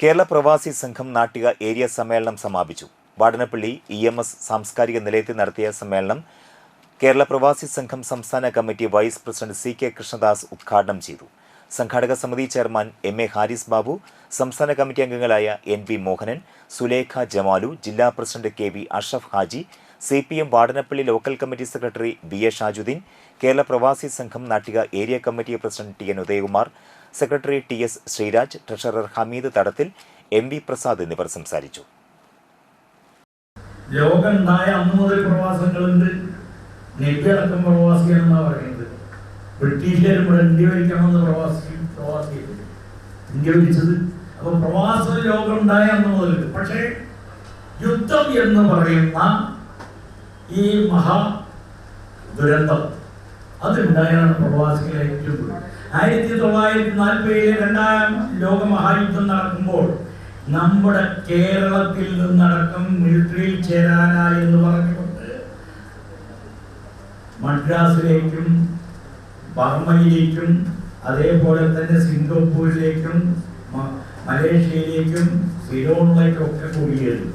Kerala Pravasi Sangham Nattika area സമ്മേളനം സമാപിച്ചു. Vadanappally E M S സാംസ്കാരിക നിലയത്തിൽ നടത്തിയ സമ്മേളനം കേരള പ്രവാസി സംഘം സംസ്ഥാന committee vice president C K Krishnadas ഉദ്ഘാടനം ചെയ്തു. സംഘാടക സമിതി chairman M A Haris Babu സംസ്ഥാന കമ്മിറ്റി അംഗങ്ങളായ എൻ വി മോഹനൻ സുലേഖ ജമാലു ജില്ലാ president K V Ashaf Haji C P M Vadanappally local committee secretary V A Shajudheen Kerala Pravasi Sangham Nattika area committee president T N Udayakumar secretary T S Sreeraj treasurer Hameed Thadathil M V Prasad എന്നിവർ സംസാരിച്ചു. മുതൽ അപ്പൊ പ്രവാസ ലോകം ഉണ്ടായ അന്ന് മുതൽ പക്ഷേ യുദ്ധം എന്ന് പറയുന്ന ഈ മഹാ ദുരന്തം അതുണ്ടായാണ് പ്രവാസികളെ ഏറ്റവും. ആയിരത്തി തൊള്ളായിരത്തി നാൽപ്പതിലെ രണ്ടാം ലോക മഹായുദ്ധം നടക്കുമ്പോൾ നമ്മുടെ കേരളത്തിൽ നിന്നടക്കം മിലിറ്ററിയിൽ ചേരാനായി എന്ന് പറഞ്ഞുകൊണ്ട് മദ്രാസിലേക്കും ബർമ്മയിലേക്കും അതേപോലെ തന്നെ സിംഗപ്പൂരിലേക്കും മലേഷ്യയിലേക്കും സിലോണിലേക്കും ഒക്കെ കുടിയേറി